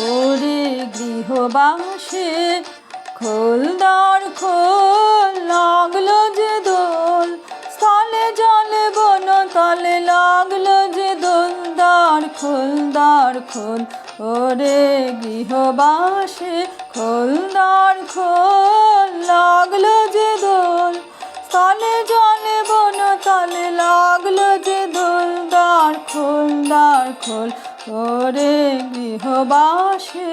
ওরে গৃহবাসে খোলদার খোল, লাগল যে দোল। স্থলে জলে বন, তলে লাগল যে দোল। দার, খোল দার, খোল, ওরে গৃহবাসে খোলদার খোল, লাগল যে দোল। স্থলে জলে বন তলে লাগল যে দোল দার খোল দার খোল। ওরে গৃহবাসে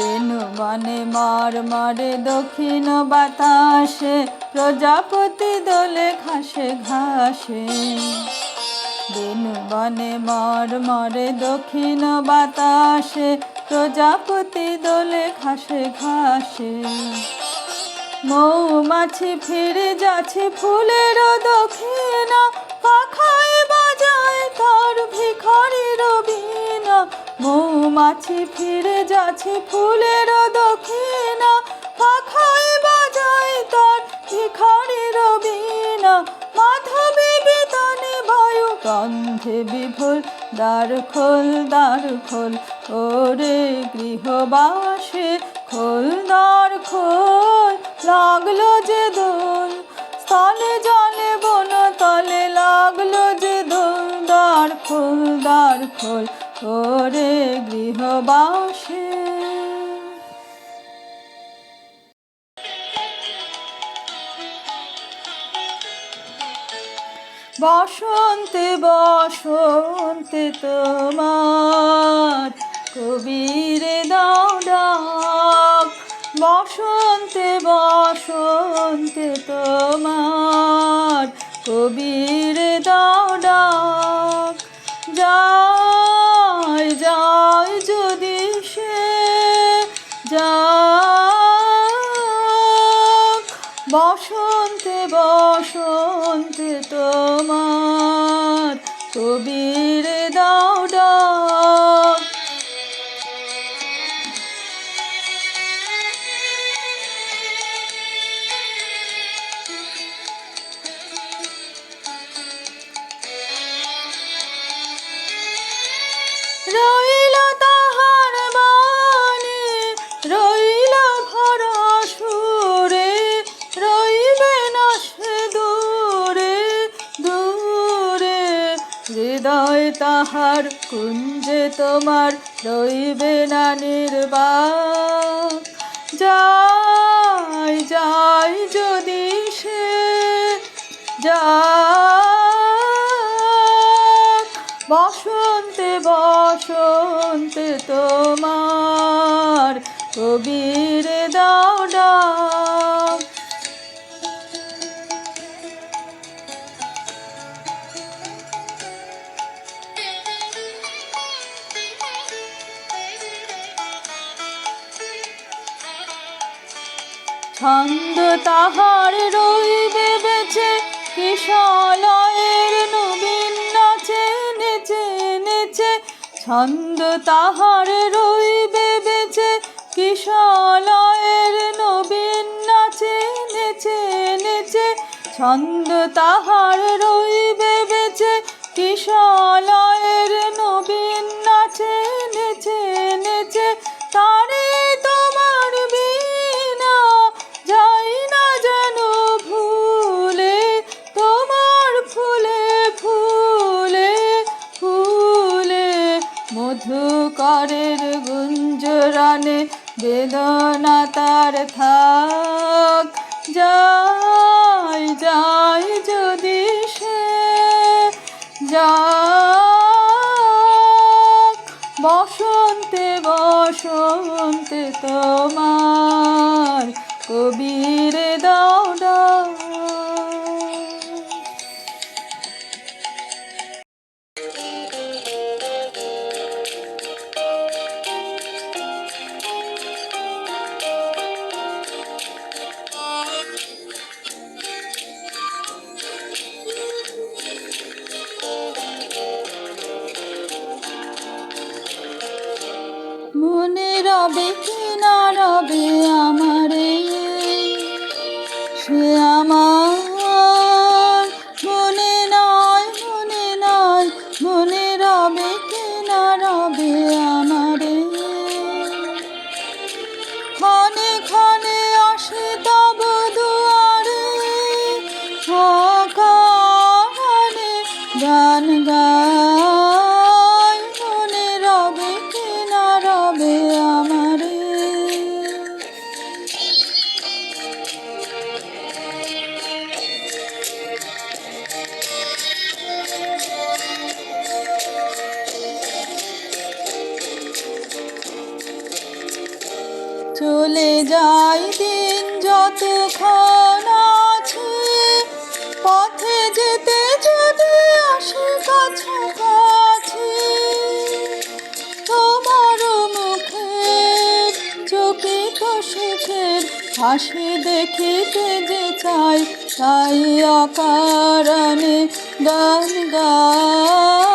বেনু বনে মার মারে দক্ষিণ বাতাসে, প্রজাপতি দোলে ঘাসে ঘাসে। বেনু বনে মার মারে দক্ষিণ বাতাসে, প্রজাপতি দোলে ঘাসে ঘাসে। মৌমাছি ফিরে যাচ্ছে ফুলের দক্ষিণা, পাখায় বাজায় তার ভিখারির বীণা মৌমাছি ফিরে যাচ্ছে ফুলের দক্ষিণা। পাখায় বাজায় তার ভিখারির বীণা। মাধবী বেতনে বায়ু গন্ধে বিভুল দ্বার খোল দ্বার খোল, ওরে গৃহবাসে খোল, দ্বার খোল। লাগল যে দোল, স্থলে জলে বন তলে লাগল যে দোল। দ্বার খোল দ্বার খোল ওরে গৃহবাসে। বসন্তে বসন্তে তোমার কবিরে দাও ডাক। বসন্তে বসন্তে তোমার কবিরে দাও ডাক। যায় বসন্তে বসন্তে তোমার কবির তাহার কুঞ্জে তোমার রইবে না নির্বাক। যাই যাই যদি সে যা বসন্তে বসন্তে তোমার কবির ছন্দ তাহার রইবে বেছে, কিশলয়ের নবীন নাচে নেচে নেচে। ছন্দ তাহার রইবে বেছে, কিশলয়ের নবীন নাচে নেচে নেচে। ছন্দ তাহার রইবে বেছে, কিশলয়ের নবীন নাচে গুঞ্জরানে বেদনা তার থাক। যাই যাই যদি সে যাক। বসন্তে বসন্তে তোমার কবির দাও আমার। মনে নয় মনে নয় মনে রবে কি না রবে আমার। ক্ষণে ক্ষণে আসে তব দুয়ারে চলে যায় দিন যতক্ষণ আছে। পথে যেতে যদি আসে কাছাকাছি, তোমার মুখে চকিত সুখের হাসি দেখিতে যে চাই, তাই অকারণে গান গায়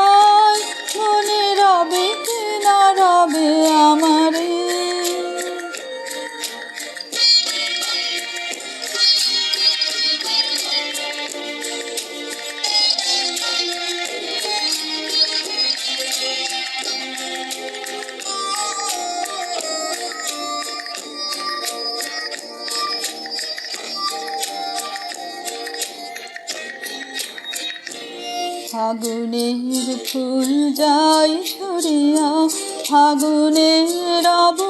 ফাগুনের ফুল যায় সরিয়া ফাগুনের অবসানে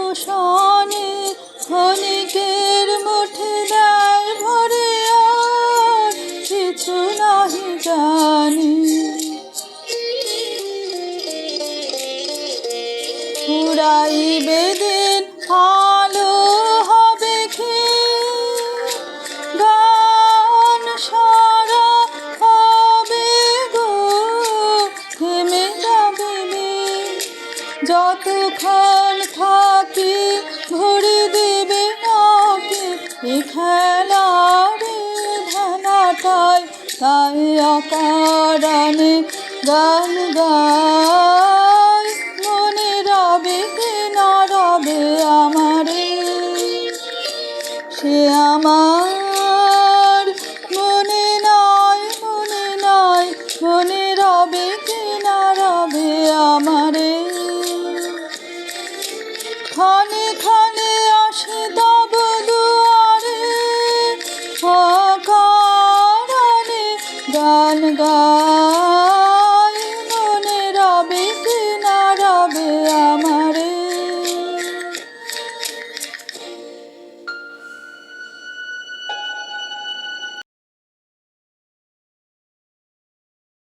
এ খেলারে ধানাটায় তাই অকারণে গান গা gonna go